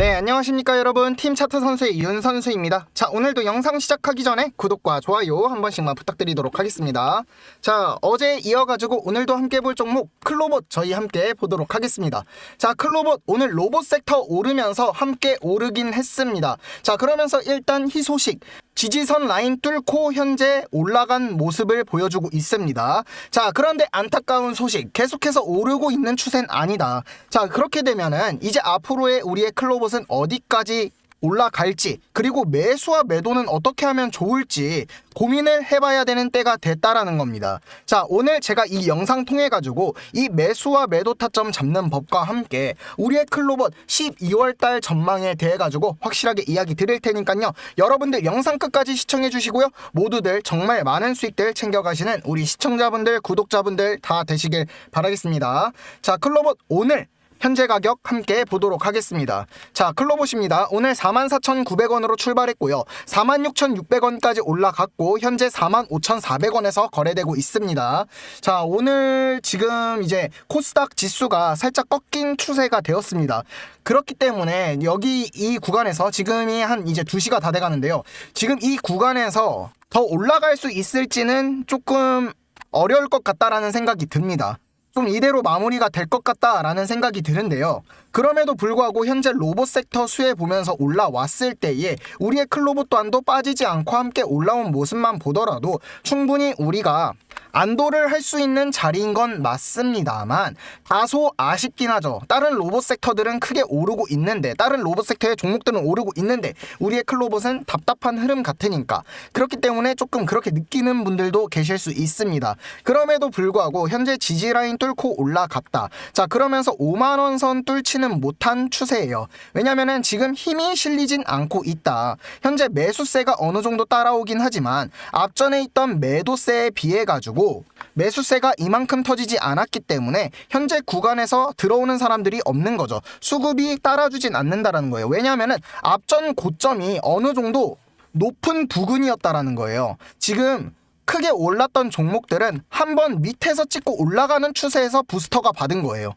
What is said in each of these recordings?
네, 안녕하십니까 여러분. 팀 차트 선수의 이윤 선수입니다. 자, 오늘도 영상 시작하기 전에 구독과 좋아요 한 번씩만 부탁드리도록 하겠습니다. 자, 어제 이어가지고 오늘도 함께 볼 종목 클로봇 저희 함께 보도록 하겠습니다. 자, 클로봇 오늘 로봇 섹터 오르면서 함께 오르긴 했습니다. 자, 그러면서 일단 희소식. 지지선 라인 뚫고 현재 올라간 모습을 보여주고 있습니다. 자, 그런데 안타까운 소식. 계속해서 오르고 있는 추세는 아니다. 자, 그렇게 되면은 이제 앞으로의 우리의 클로봇은 어디까지 올라갈지 그리고 매수와 매도는 어떻게 하면 좋을지 고민을 해봐야 되는 때가 됐다라는 겁니다. 자 오늘 제가 이 영상 통해 가지고 이 매수와 매도 타점 잡는 법과 함께 우리의 클로봇 12월달 전망에 대해 가지고 확실하게 이야기 드릴 테니까요. 여러분들 영상 끝까지 시청해 주시고요. 모두들 정말 많은 수익들 챙겨가시는 우리 시청자분들 구독자분들 다 되시길 바라겠습니다. 자 클로봇 오늘 현재 가격 함께 보도록 하겠습니다. 자, 클로봇입니다. 오늘 44,900원으로 출발했고요. 46,600원까지 올라갔고 현재 45,400원에서 거래되고 있습니다. 자, 오늘 지금 이제 코스닥 지수가 살짝 꺾인 추세가 되었습니다. 그렇기 때문에 여기 이 구간에서 지금이 한 이제 2시가 다 돼 가는데요. 지금 이 구간에서 더 올라갈 수 있을지는 조금 어려울 것 같다라는 생각이 듭니다. 좀 이대로 마무리가 될 것 같다라는 생각이 드는데요. 그럼에도 불구하고 현재 로봇 섹터 수에 보면서 올라왔을 때에 우리의 클로봇 또한도 빠지지 않고 함께 올라온 모습만 보더라도 충분히 우리가 안도를 할 수 있는 자리인 건 맞습니다만 다소 아쉽긴 하죠. 다른 로봇 섹터들은 크게 오르고 있는데 다른 로봇 섹터의 종목들은 오르고 있는데 우리의 클로봇은 답답한 흐름 같으니까 그렇기 때문에 조금 그렇게 느끼는 분들도 계실 수 있습니다. 그럼에도 불구하고 현재 지지 라인 뚫고 올라갔다. 자 그러면서 5만 원 선 뚫지는 못한 추세예요. 왜냐면은 지금 힘이 실리진 않고 있다. 현재 매수세가 어느 정도 따라오긴 하지만 앞전에 있던 매도세에 비해 가지고 매수세가 이만큼 터지지 않았기 때문에 현재 구간에서 들어오는 사람들이 없는 거죠. 수급이 따라주진 않는다라는 거예요. 왜냐하면은 앞전 고점이 어느 정도 높은 부근이었다라는 거예요. 지금 크게 올랐던 종목들은 한번 밑에서 찍고 올라가는 추세에서 부스터가 받은 거예요.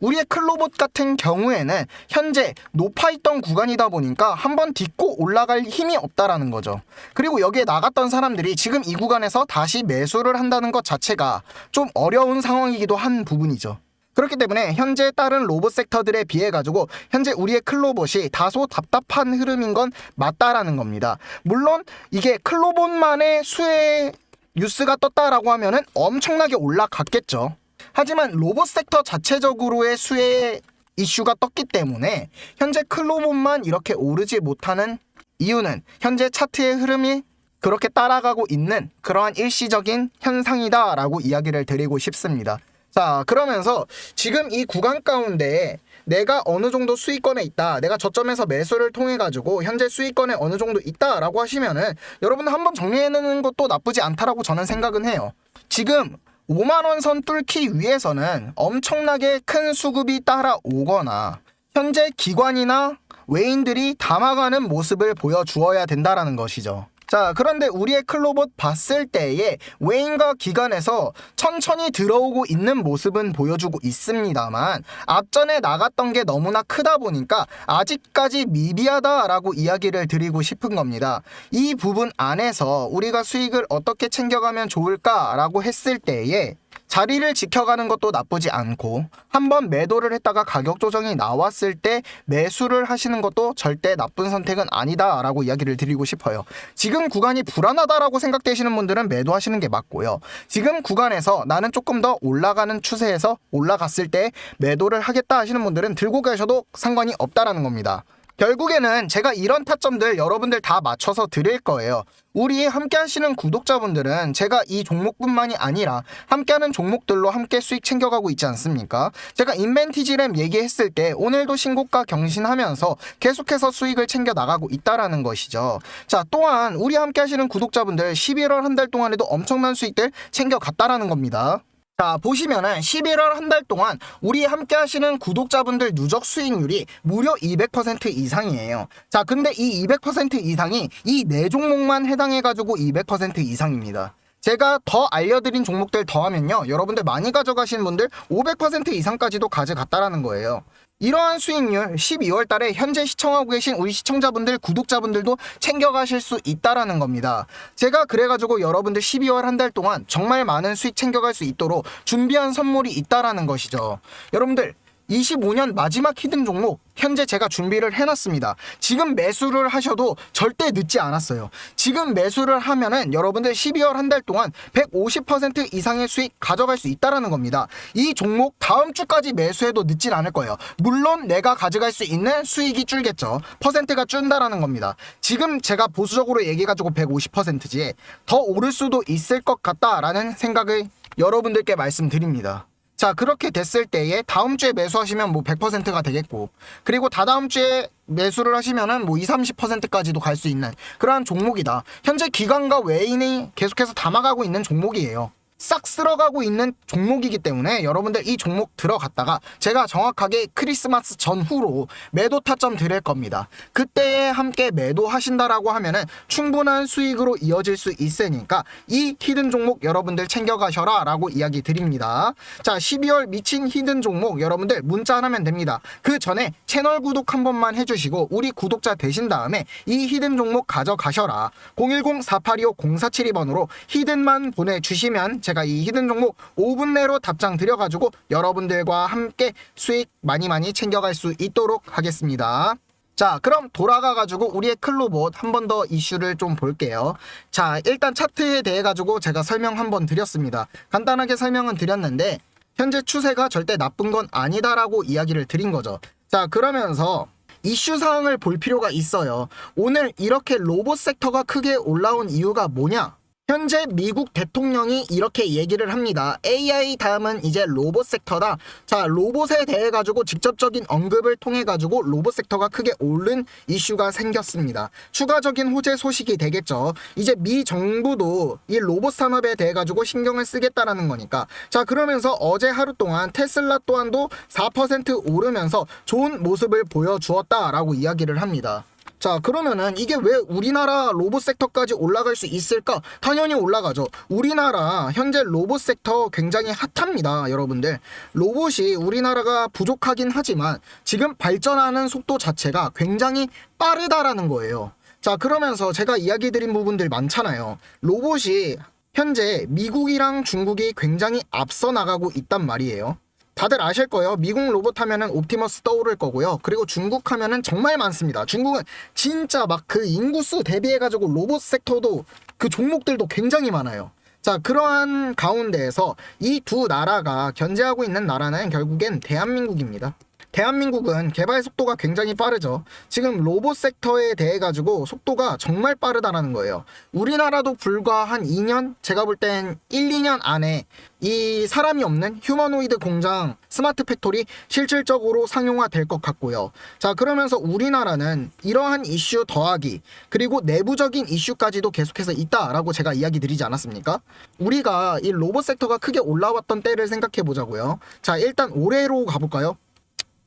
우리의 클로봇 같은 경우에는 현재 높아 있던 구간이다 보니까 한번 딛고 올라갈 힘이 없다라는 거죠. 그리고 여기에 나갔던 사람들이 지금 이 구간에서 다시 매수를 한다는 것 자체가 좀 어려운 상황이기도 한 부분이죠. 그렇기 때문에 현재 다른 로봇 섹터들에 비해 가지고 현재 우리의 클로봇이 다소 답답한 흐름인 건 맞다라는 겁니다. 물론 이게 클로봇만의 수혜 뉴스가 떴다라고 하면은 엄청나게 올라갔겠죠. 하지만 로봇 섹터 자체적으로의 수혜 이슈가 떴기 때문에 현재 클로봇만 이렇게 오르지 못하는 이유는 현재 차트의 흐름이 그렇게 따라가고 있는 그러한 일시적인 현상이다라고 이야기를 드리고 싶습니다. 자, 그러면서 지금 이 구간 가운데 내가 어느 정도 수익권에 있다. 내가 저점에서 매수를 통해 가지고 현재 수익권에 어느 정도 있다라고 하시면은 여러분 한번 정리해 놓는 것도 나쁘지 않다라고 저는 생각은 해요. 지금 5만 원 선 뚫기 위해서는 엄청나게 큰 수급이 따라오거나 현재 기관이나 외인들이 담아가는 모습을 보여주어야 된다라는 것이죠. 자, 그런데 우리의 클로봇 봤을 때에 외인과 기관에서 천천히 들어오고 있는 모습은 보여주고 있습니다만 앞전에 나갔던 게 너무나 크다 보니까 아직까지 미비하다라고 이야기를 드리고 싶은 겁니다. 이 부분 안에서 우리가 수익을 어떻게 챙겨가면 좋을까라고 했을 때에 자리를 지켜가는 것도 나쁘지 않고 한번 매도를 했다가 가격 조정이 나왔을 때 매수를 하시는 것도 절대 나쁜 선택은 아니다라고 이야기를 드리고 싶어요. 지금 구간이 불안하다라고 생각되시는 분들은 매도하시는 게 맞고요. 지금 구간에서 나는 조금 더 올라가는 추세에서 올라갔을 때 매도를 하겠다 하시는 분들은 들고 가셔도 상관이 없다라는 겁니다. 결국에는 제가 이런 타점들 여러분들 다 맞춰서 드릴 거예요. 우리 함께 하시는 구독자분들은 제가 이 종목뿐만이 아니라 함께하는 종목들로 함께 수익 챙겨가고 있지 않습니까? 제가 인벤티지램 얘기했을 때 오늘도 신고가 경신하면서 계속해서 수익을 챙겨 나가고 있다라는 것이죠. 자, 또한 우리 함께 하시는 구독자분들 11월 한 달 동안에도 엄청난 수익들 챙겨 갔다라는 겁니다. 자 보시면은 11월 한 달 동안 우리 함께 하시는 구독자분들 누적 수익률이 무려 200% 이상이에요. 자 근데 이 200% 이상이 이 네 종목만 해당해 가지고 200% 이상입니다. 제가 더 알려드린 종목들 더하면요 여러분들 많이 가져가신 분들 500% 이상까지도 가져갔다라는 거예요. 이러한 수익률 12월 달에 현재 시청하고 계신 우리 시청자분들, 구독자분들도 챙겨가실 수 있다라는 겁니다. 제가 그래가지고 여러분들 12월 한 달 동안 정말 많은 수익 챙겨갈 수 있도록 준비한 선물이 있다라는 것이죠. 여러분들 25년 마지막 히든 종목 현재 제가 준비를 해놨습니다. 지금 매수를 하셔도 절대 늦지 않았어요. 지금 매수를 하면은 여러분들 12월 한 달 동안 150% 이상의 수익 가져갈 수 있다라는 겁니다. 이 종목 다음 주까지 매수해도 늦진 않을 거예요. 물론 내가 가져갈 수 있는 수익이 줄겠죠. 퍼센트가 준다라는 겁니다. 지금 제가 보수적으로 얘기해가지고 150%지 더 오를 수도 있을 것 같다라는 생각을 여러분들께 말씀드립니다. 자, 그렇게 됐을 때에 다음 주에 매수하시면 뭐 100%가 되겠고, 그리고 다다음 주에 매수를 하시면은 뭐 20, 30%까지도 갈 수 있는 그러한 종목이다. 현재 기관과 외인이 계속해서 담아가고 있는 종목이에요. 싹 쓸어가고 있는 종목이기 때문에 여러분들 이 종목 들어갔다가 제가 정확하게 크리스마스 전후로 매도 타점 드릴 겁니다. 그때에 함께 매도하신다라고 하면은 충분한 수익으로 이어질 수 있으니까 이 히든 종목 여러분들 챙겨가셔라 라고 이야기 드립니다. 자 12월 미친 히든 종목 여러분들 문자 하나면 됩니다. 그 전에 채널 구독 한 번만 해주시고 우리 구독자 되신 다음에 이 히든 종목 가져가셔라 010-4825-0472번으로 히든만 보내주시면 제가 이 히든 종목 5분 내로 답장 드려가지고 여러분들과 함께 수익 많이 많이 챙겨갈 수 있도록 하겠습니다. 자 그럼 돌아가가지고 우리의 클로봇 한 번 더 이슈를 좀 볼게요. 자 일단 차트에 대해 가지고 제가 설명 한 번 드렸습니다. 간단하게 설명은 드렸는데 현재 추세가 절대 나쁜 건 아니다라고 이야기를 드린 거죠. 자 그러면서 이슈 사항을 볼 필요가 있어요. 오늘 이렇게 로봇 섹터가 크게 올라온 이유가 뭐냐 현재 미국 대통령이 이렇게 얘기를 합니다. AI 다음은 이제 로봇 섹터다. 자, 로봇에 대해 가지고 직접적인 언급을 통해 가지고 로봇 섹터가 크게 오른 이슈가 생겼습니다. 추가적인 호재 소식이 되겠죠. 이제 미 정부도 이 로봇 산업에 대해 가지고 신경을 쓰겠다라는 거니까. 자, 그러면서 어제 하루 동안 테슬라 또한도 4% 오르면서 좋은 모습을 보여주었다라고 이야기를 합니다. 자 그러면은 이게 왜 우리나라 로봇 섹터까지 올라갈 수 있을까? 당연히 올라가죠. 우리나라 현재 로봇 섹터 굉장히 핫합니다, 여러분들. 로봇이 우리나라가 부족하긴 하지만 지금 발전하는 속도 자체가 굉장히 빠르다라는 거예요. 자 그러면서 제가 이야기 드린 부분들 많잖아요. 로봇이 현재 미국이랑 중국이 굉장히 앞서 나가고 있단 말이에요. 다들 아실 거예요. 미국 로봇 하면은 옵티머스 떠오를 거고요. 그리고 중국 하면은 정말 많습니다. 중국은 진짜 막 그 인구수 대비해가지고 로봇 섹터도 그 종목들도 굉장히 많아요. 자, 그러한 가운데에서 이 두 나라가 견제하고 있는 나라는 결국엔 대한민국입니다. 대한민국은 개발 속도가 굉장히 빠르죠. 지금 로봇 섹터에 대해 가지고 속도가 정말 빠르다라는 거예요. 우리나라도 불과 한 2년, 제가 볼 땐 1, 2년 안에 이 사람이 없는 휴머노이드 공장 스마트 팩토리 실질적으로 상용화 될 것 같고요. 자, 그러면서 우리나라는 이러한 이슈 더하기 그리고 내부적인 이슈까지도 계속해서 있다라고 제가 이야기 드리지 않았습니까? 우리가 이 로봇 섹터가 크게 올라왔던 때를 생각해 보자고요. 자, 일단 올해로 가볼까요?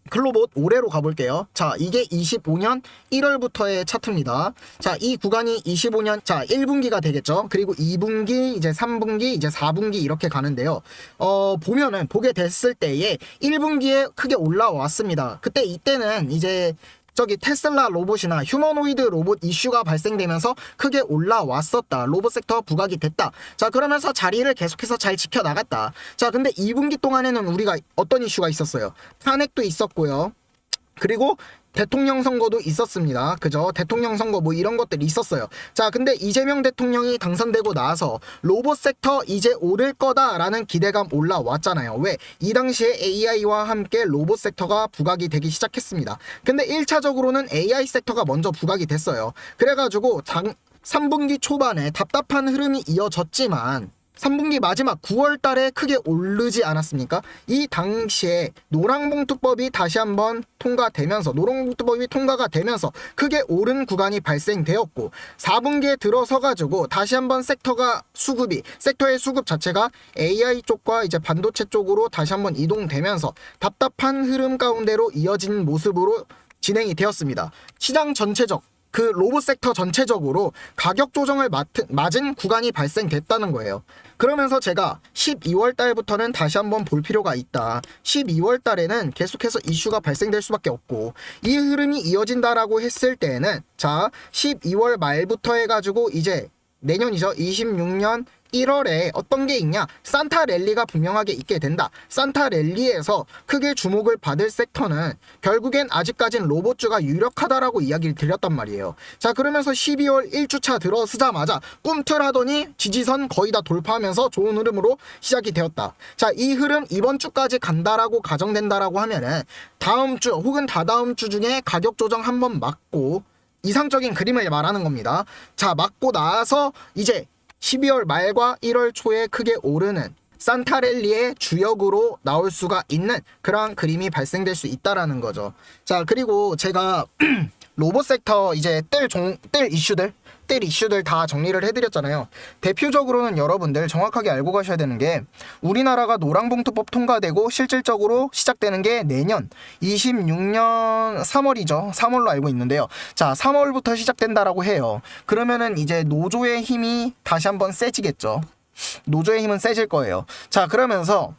클로봇 올해로 가볼게요. 자, 이게 25년 1월부터의 차트입니다. 자, 이 구간이 25년, 자, 1분기가 되겠죠. 그리고 2분기, 이제 3분기, 이제 4분기 이렇게 가는데요. 어, 보면은, 보게 됐을 때에 1분기에 크게 올라왔습니다. 그때 이때는 이제 저기 테슬라 로봇이나 휴머노이드 로봇 이슈가 발생되면서 크게 올라왔었다. 로봇 섹터 부각이 됐다. 자, 그러면서 자리를 계속해서 잘 지켜나갔다. 자, 근데 2분기 동안에는 우리가 어떤 이슈가 있었어요? 탄핵도 있었고요. 그리고 대통령 선거도 있었습니다. 그죠? 대통령 선거 뭐 이런 것들이 있었어요. 자, 근데 이재명 대통령이 당선되고 나서 로봇 섹터 이제 오를 거다라는 기대감 올라왔잖아요. 왜? 이 당시에 AI와 함께 로봇 섹터가 부각이 되기 시작했습니다. 근데 1차적으로는 AI 섹터가 먼저 부각이 됐어요. 그래가지고 장, 3분기 초반에 답답한 흐름이 이어졌지만 3분기 마지막 9월 달에 크게 오르지 않았습니까? 이 당시에 노랑봉투법이 다시 한번 통과되면서 노랑봉투법이 통과가 되면서 크게 오른 구간이 발생되었고 4분기에 들어서 가지고 다시 한번 섹터가 수급이 섹터의 수급 자체가 AI 쪽과 이제 반도체 쪽으로 다시 한번 이동되면서 답답한 흐름 가운데로 이어진 모습으로 진행이 되었습니다. 시장 전체적 그 로봇 섹터 전체적으로 가격 조정을 맡은, 맞은 구간이 발생됐다는 거예요. 그러면서 제가 12월 달부터는 다시 한번 볼 필요가 있다. 12월 달에는 계속해서 이슈가 발생될 수밖에 없고 이 흐름이 이어진다라고 했을 때는 자 12월 말부터 해가지고 이제 내년이죠. 26년 1월에 어떤 게 있냐? 산타 랠리가 분명하게 있게 된다. 산타 랠리에서 크게 주목을 받을 섹터는 결국엔 아직까진 로봇주가 유력하다라고 이야기를 드렸단 말이에요. 자, 그러면서 12월 1주차 들어서자마자 꿈틀하더니 지지선 거의 다 돌파하면서 좋은 흐름으로 시작이 되었다. 자, 이 흐름 이번 주까지 간다라고 가정된다라고 하면은 다음 주 혹은 다다음 주 중에 가격 조정 한번 맞고 이상적인 그림을 말하는 겁니다. 자, 맞고 나서 이제 12월 말과 1월 초에 크게 오르는 산타렐리의 주역으로 나올 수가 있는 그러한 그림이 발생될 수 있다라는 거죠. 자, 그리고 제가 로봇 섹터 이제 뜰 종, 뜰 이슈들 뜰 이슈들 다 정리를 해드렸잖아요. 대표적으로는 여러분들 정확하게 알고 가셔야 되는 게 우리나라가 노랑봉투법 통과되고 실질적으로 시작되는 게 내년 26년 3월이죠. 3월로 알고 있는데요. 자, 3월부터 시작된다라고 해요. 그러면은 이제 노조의 힘이 다시 한번 세지겠죠. 노조의 힘은 세질 거예요. 자, 그러면서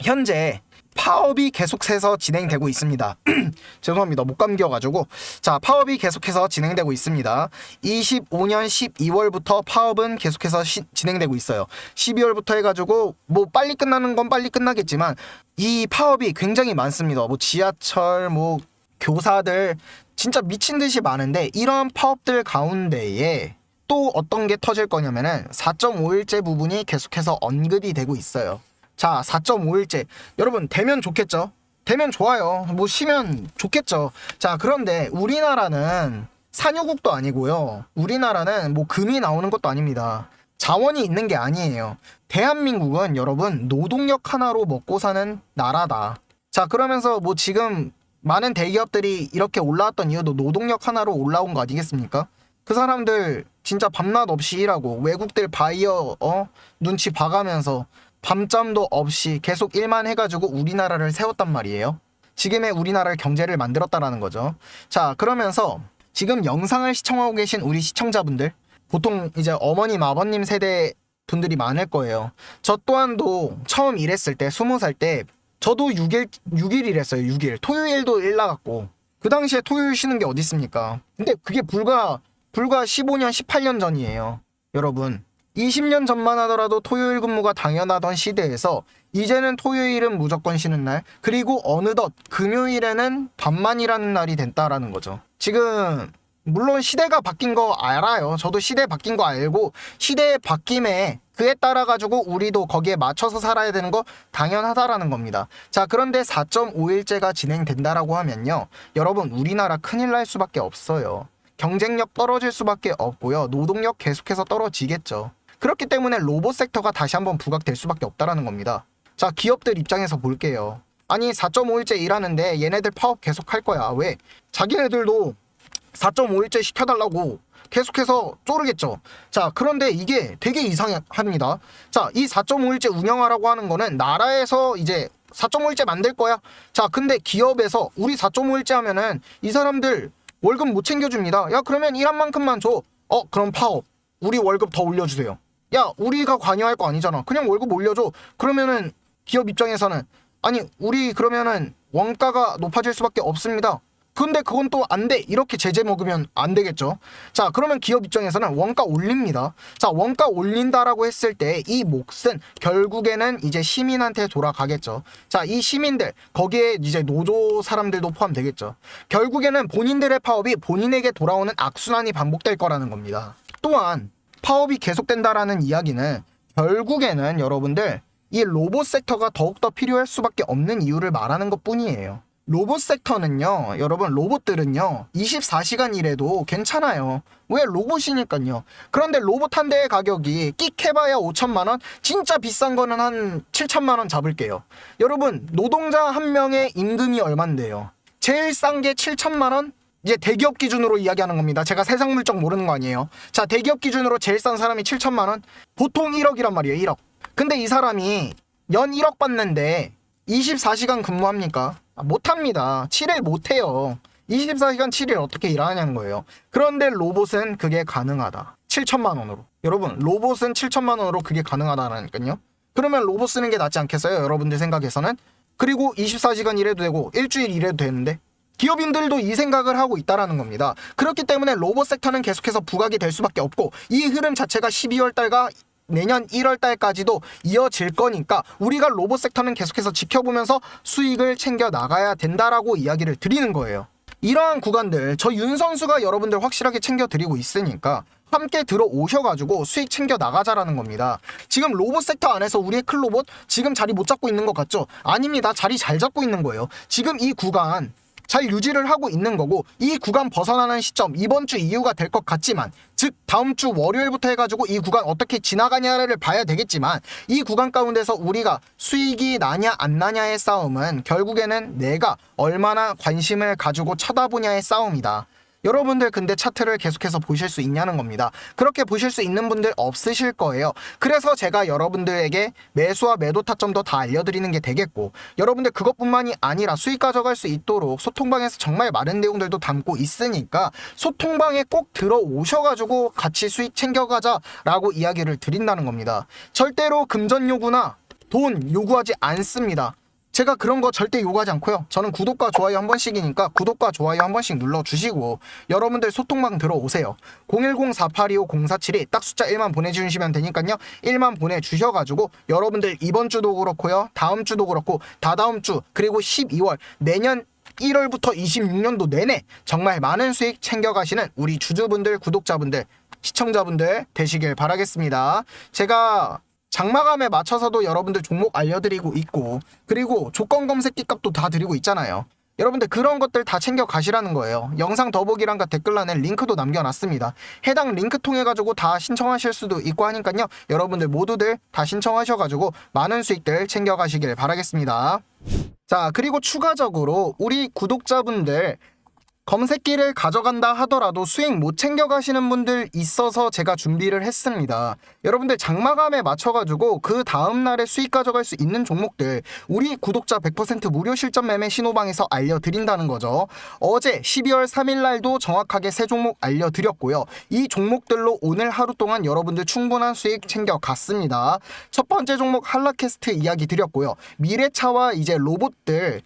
현재 파업이 계속해서 진행되고 있습니다. 죄송합니다. 못 감겨가지고. 자, 파업이 계속해서 진행되고 있습니다. 25년 12월부터 파업은 계속해서 시- 진행되고 있어요. 12월부터 해가지고, 뭐 빨리 끝나는 건 빨리 끝나겠지만, 이 파업이 굉장히 많습니다. 뭐 지하철, 뭐 교사들, 진짜 미친 듯이 많은데, 이런 파업들 가운데에 또 어떤 게 터질 거냐면은 4.5일제 부분이 계속해서 언급이 되고 있어요. 자, 4.5일제. 여러분, 되면 좋겠죠? 되면 좋아요. 뭐, 쉬면 좋겠죠. 자, 그런데 우리나라는 산유국도 아니고요. 우리나라는 뭐, 금이 나오는 것도 아닙니다. 자원이 있는 게 아니에요. 대한민국은 여러분, 노동력 하나로 먹고 사는 나라다. 자, 그러면서 뭐, 지금 많은 대기업들이 이렇게 올라왔던 이유도 노동력 하나로 올라온 거 아니겠습니까? 그 사람들 진짜 밤낮 없이 일하고 외국들 바이어 어 눈치 봐가면서 밤잠도 없이 계속 일만 해가지고 우리나라를 세웠단 말이에요. 지금의 우리나라를 경제를 만들었다라는 거죠. 자 그러면서 지금 영상을 시청하고 계신 우리 시청자분들 보통 이제 어머님 아버님 세대 분들이 많을 거예요. 저 또한도 처음 일했을 때 20살 때 저도 6일 6일 일했어요. 6일 토요일도 일 나갔고 그 당시에 토요일 쉬는 게 어디 있습니까? 근데 그게 불과 불과 15년, 18년 전이에요. 여러분. 20년 전만 하더라도 토요일 근무가 당연하던 시대에서 이제는 토요일은 무조건 쉬는 날, 그리고 어느덧 금요일에는 밤만 일하는 날이 됐다라는 거죠. 지금 물론 시대가 바뀐 거 알아요. 저도 시대 바뀐 거 알고 시대의 바뀜에 그에 따라 가지고 우리도 거기에 맞춰서 살아야 되는 거 당연하다라는 겁니다. 자, 그런데 4.5일제가 진행된다라고 하면요. 여러분, 우리나라 큰일 날 수밖에 없어요. 경쟁력 떨어질 수밖에 없고요. 노동력 계속해서 떨어지겠죠. 그렇기 때문에 로봇 섹터가 다시 한번 부각될 수밖에 없다라는 겁니다. 자, 기업들 입장에서 볼게요. 아니, 4.5일제 일하는데 얘네들 파업 계속 할 거야. 왜? 자기네들도 4.5일제 시켜달라고 계속해서 쪼르겠죠. 자, 그런데 이게 되게 이상합니다. 자, 이 4.5일제 운영하라고 하는 거는 나라에서 이제 4.5일제 만들 거야. 자, 근데 기업에서 우리 4.5일제 하면은 이 사람들 월급 못 챙겨줍니다. 야, 그러면 일한 만큼만 줘. 어, 그럼 파업. 우리 월급 더 올려주세요. 야, 우리가 관여할 거 아니잖아. 그냥 월급 올려줘. 그러면은 기업 입장에서는 아니, 우리 그러면은 원가가 높아질 수밖에 없습니다. 근데 그건 또 안 돼. 이렇게 제재 먹으면 안 되겠죠. 자, 그러면 기업 입장에서는 원가 올립니다. 자, 원가 올린다라고 했을 때 이 몫은 결국에는 이제 시민한테 돌아가겠죠. 자, 이 시민들, 거기에 이제 노조 사람들도 포함되겠죠. 결국에는 본인들의 파업이 본인에게 돌아오는 악순환이 반복될 거라는 겁니다. 또한 파업이 계속된다라는 이야기는 결국에는 여러분들 이 로봇 섹터가 더욱더 필요할 수밖에 없는 이유를 말하는 것 뿐이에요. 로봇 섹터는요, 여러분, 로봇들은요, 24시간 일해도 괜찮아요. 왜 로봇이니까요. 그런데 로봇 한 대의 가격이 끽 해봐야 5천만 원? 진짜 비싼 거는 한 7천만 원 잡을게요. 여러분, 노동자 한 명의 임금이 얼만데요? 제일 싼 게 7천만 원? 이제 대기업 기준으로 이야기하는 겁니다. 제가 세상 물정 모르는 거 아니에요. 자, 대기업 기준으로 제일 싼 사람이 7천만 원? 보통 1억이란 말이에요. 1억. 근데 이 사람이 연 1억 받는데 24시간 근무합니까? 아, 못합니다. 7일 못해요. 24시간 7일 어떻게 일하냐는 거예요. 그런데 로봇은 그게 가능하다. 7천만 원으로. 여러분, 로봇은 7천만 원으로 그게 가능하다라니까요. 그러면 로봇 쓰는 게 낫지 않겠어요? 여러분들 생각에서는? 그리고 24시간 일해도 되고 일주일 일해도 되는데 기업인들도 이 생각을 하고 있다라는 겁니다. 그렇기 때문에 로봇 섹터는 계속해서 부각이 될 수밖에 없고 이 흐름 자체가 12월 달과 내년 1월 달까지도 이어질 거니까 우리가 로봇 섹터는 계속해서 지켜보면서 수익을 챙겨 나가야 된다라고 이야기를 드리는 거예요. 이러한 구간들 저 윤 선수가 여러분들 확실하게 챙겨 드리고 있으니까 함께 들어오셔가지고 수익 챙겨 나가자라는 겁니다. 지금 로봇 섹터 안에서 우리의 클로봇 지금 자리 못 잡고 있는 것 같죠? 아닙니다. 자리 잘 잡고 있는 거예요. 지금 이 구간 잘 유지를 하고 있는 거고 이 구간 벗어나는 시점 이번 주 이후가 될 것 같지만 즉 다음 주 월요일부터 해가지고 이 구간 어떻게 지나가냐를 봐야 되겠지만 이 구간 가운데서 우리가 수익이 나냐 안 나냐의 싸움은 결국에는 내가 얼마나 관심을 가지고 쳐다보냐의 싸움이다. 여러분들 근데 차트를 계속해서 보실 수 있냐는 겁니다. 그렇게 보실 수 있는 분들 없으실 거예요. 그래서 제가 여러분들에게 매수와 매도 타점도 다 알려드리는 게 되겠고 여러분들 그것뿐만이 아니라 수익 가져갈 수 있도록 소통방에서 정말 많은 내용들도 담고 있으니까 소통방에 꼭 들어오셔가지고 같이 수익 챙겨가자라고 이야기를 드린다는 겁니다. 절대로 금전 요구나 돈 요구하지 않습니다. 제가 그런 거 절대 요구하지 않고요. 저는 구독과 좋아요 한 번씩이니까 구독과 좋아요 한 번씩 눌러주시고 여러분들 소통방 들어오세요. 010-4825-0472 딱 숫자 1만 보내주시면 되니까요. 1만 보내주셔가지고 여러분들 이번 주도 그렇고요. 다음 주도 그렇고 다다음 주 그리고 12월 내년 1월부터 26년도 내내 정말 많은 수익 챙겨가시는 우리 주주분들, 구독자분들, 시청자분들 되시길 바라겠습니다. 제가 장마감에 맞춰서도 여러분들 종목 알려드리고 있고 그리고 조건 검색기 값도 다 드리고 있잖아요. 여러분들 그런 것들 다 챙겨 가시라는 거예요. 영상 더보기란과 댓글란에 링크도 남겨놨습니다. 해당 링크 통해 가지고 다 신청하실 수도 있고 하니까요. 여러분들 모두들 다 신청하셔가지고 많은 수익들 챙겨 가시길 바라겠습니다. 자 그리고 추가적으로 우리 구독자분들 검색기를 가져간다 하더라도 수익 못 챙겨가시는 분들 있어서 제가 준비를 했습니다. 여러분들 장마감에 맞춰가지고 그 다음날에 수익 가져갈 수 있는 종목들 우리 구독자 100% 무료 실전 매매 신호방에서 알려드린다는 거죠. 어제 12월 3일 날도 정확하게 세 종목 알려드렸고요. 이 종목들로 오늘 하루 동안 여러분들 충분한 수익 챙겨갔습니다. 첫 번째 종목 한라캐스트 이야기 드렸고요. 미래차와 이제 로봇들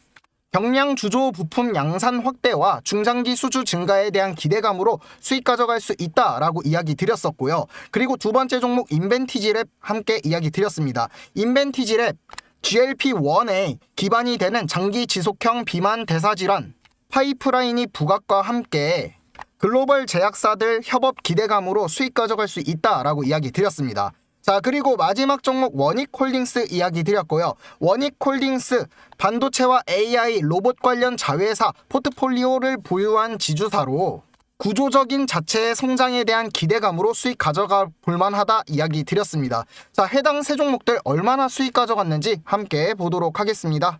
경량 주조 부품 양산 확대와 중장기 수주 증가에 대한 기대감으로 수익 가져갈 수 있다라고 이야기 드렸었고요. 그리고 두 번째 종목 인벤티지랩 함께 이야기 드렸습니다. 인벤티지랩 GLP-1에 기반이 되는 장기 지속형 비만 대사 질환 파이프라인이 부각과 함께 글로벌 제약사들 협업 기대감으로 수익 가져갈 수 있다라고 이야기 드렸습니다. 자 그리고 마지막 종목 원익홀딩스 이야기 드렸고요. 원익홀딩스 반도체와 AI 로봇 관련 자회사 포트폴리오를 보유한 지주사로 구조적인 자체의 성장에 대한 기대감으로 수익 가져가 볼만하다 이야기 드렸습니다. 자 해당 세 종목들 얼마나 수익 가져갔는지 함께 보도록 하겠습니다.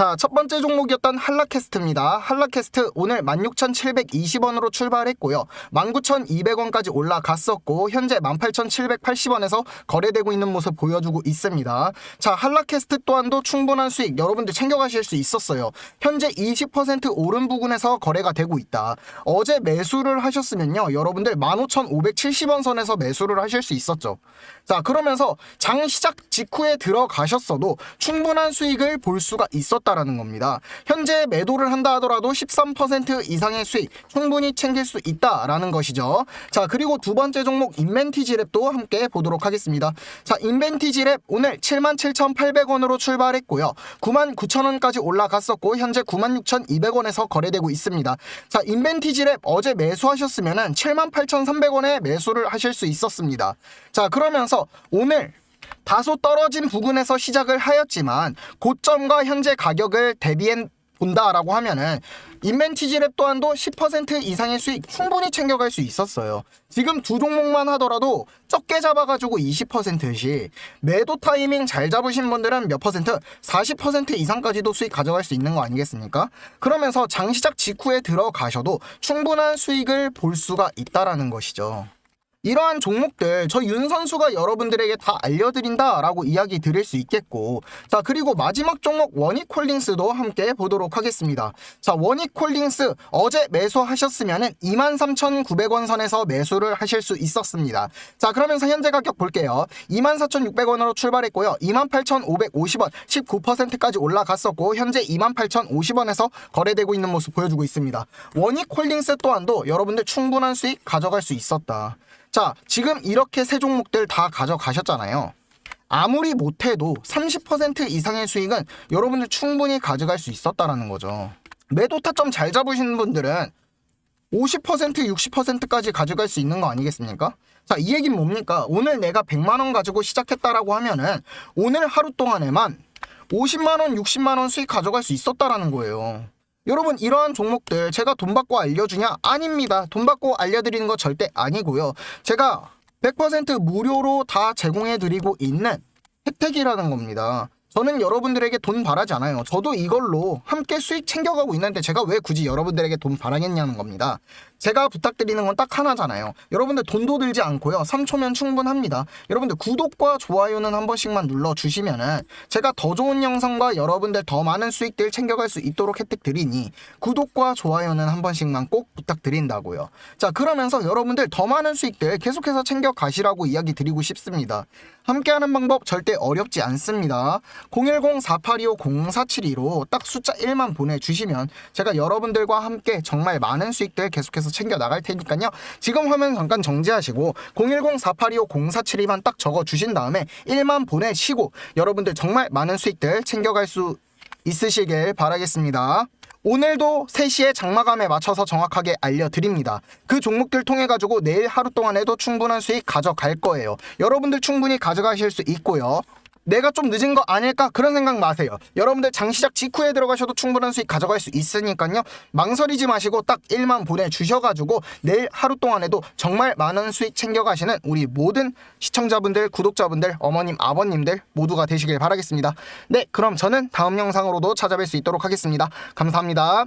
자, 첫 번째 종목이었던 한라캐스트입니다. 한라캐스트 오늘 16,720원으로 출발했고요. 19,200원까지 올라갔었고 현재 18,780원에서 거래되고 있는 모습 보여주고 있습니다. 자, 한라캐스트 또한도 충분한 수익 여러분들 챙겨가실 수 있었어요. 현재 20% 오른 부근에서 거래가 되고 있다. 어제 매수를 하셨으면요. 여러분들 15,570원 선에서 매수를 하실 수 있었죠. 자, 그러면서 장 시작 직후에 들어가셨어도 충분한 수익을 볼 수가 있었 다라는 겁니다. 현재 매도를 한다 하더라도 13% 이상의 수익 충분히 챙길 수 있다라는 것이죠. 자, 그리고 두 번째 종목 인벤티지랩도 함께 보도록 하겠습니다. 자, 인벤티지랩 오늘 77,800원으로 출발했고요. 99,000원까지 올라갔었고 현재 96,200원에서 거래되고 있습니다. 자, 인벤티지랩 어제 매수하셨으면은 78,300원에 매수를 하실 수 있었습니다. 자, 그러면서 오늘 다소 떨어진 부근에서 시작을 하였지만 고점과 현재 가격을 대비해 본다라고 하면은 인벤티지랩 또한도 10% 이상의 수익 충분히 챙겨갈 수 있었어요. 지금 두 종목만 하더라도 적게 잡아가지고 20%씩 매도 타이밍 잘 잡으신 분들은 몇 퍼센트? 40% 이상까지도 수익 가져갈 수 있는 거 아니겠습니까? 그러면서 장 시작 직후에 들어가셔도 충분한 수익을 볼 수가 있다라는 것이죠. 이러한 종목들 저 윤 선수가 여러분들에게 다 알려드린다라고 이야기 드릴 수 있겠고 자 그리고 마지막 종목 원익홀딩스도 함께 보도록 하겠습니다. 자 원익홀딩스 어제 매수하셨으면은 23,900원 선에서 매수를 하실 수 있었습니다. 자 그러면서 현재 가격 볼게요. 24,600원으로 출발했고요. 28,550원 19%까지 올라갔었고 현재 28,050원에서 거래되고 있는 모습 보여주고 있습니다. 원익홀딩스 또한도 여러분들 충분한 수익 가져갈 수 있었다 자, 지금 이렇게 세 종목들 다 가져가셨잖아요. 아무리 못해도 30% 이상의 수익은 여러분들 충분히 가져갈 수 있었다라는 거죠. 매도 타점 잘 잡으시는 분들은 50% 60%까지 가져갈 수 있는 거 아니겠습니까? 자, 이 얘기는 뭡니까? 오늘 내가 100만 원 가지고 시작했다라고 하면은 오늘 하루 동안에만 50만 원, 60만 원 수익 가져갈 수 있었다라는 거예요. 여러분 이러한 종목들 제가 돈 받고 알려주냐? 아닙니다. 돈 받고 알려드리는 거 절대 아니고요. 제가 100% 무료로 다 제공해드리고 있는 혜택이라는 겁니다. 저는 여러분들에게 돈 바라지 않아요. 저도 이걸로 함께 수익 챙겨가고 있는데 제가 왜 굳이 여러분들에게 돈 바라겠냐는 겁니다. 제가 부탁드리는 건 딱 하나잖아요. 여러분들 돈도 들지 않고요. 3초면 충분합니다. 여러분들 구독과 좋아요는 한 번씩만 눌러주시면은 제가 더 좋은 영상과 여러분들 더 많은 수익들 챙겨갈 수 있도록 혜택 드리니 구독과 좋아요는 한 번씩만 꼭 부탁드린다고요. 자 그러면서 여러분들 더 많은 수익들 계속해서 챙겨가시라고 이야기 드리고 싶습니다. 함께하는 방법 절대 어렵지 않습니다. 010-4825-0472로 딱 숫자 1만 보내주시면 제가 여러분들과 함께 정말 많은 수익들 계속해서 챙겨 나갈 테니까요. 지금 화면 잠깐 정지하시고 010-4825-0472만 딱 적어주신 다음에 1만 보내시고 여러분들 정말 많은 수익들 챙겨갈 수 있으시길 바라겠습니다. 오늘도 3시에 장마감에 맞춰서 정확하게 알려드립니다. 그 종목들 통해 가지고 내일 하루 동안에도 충분한 수익 가져갈 거예요. 여러분들 충분히 가져가실 수 있고요. 내가 좀 늦은 거 아닐까 그런 생각 마세요. 여러분들 장 시작 직후에 들어가셔도 충분한 수익 가져갈 수 있으니까요. 망설이지 마시고 딱 1만 보내주셔가지고 내일 하루 동안에도 정말 많은 수익 챙겨가시는 우리 모든 시청자분들, 구독자분들, 어머님, 아버님들 모두가 되시길 바라겠습니다. 네, 그럼 저는 다음 영상으로도 찾아뵐 수 있도록 하겠습니다. 감사합니다.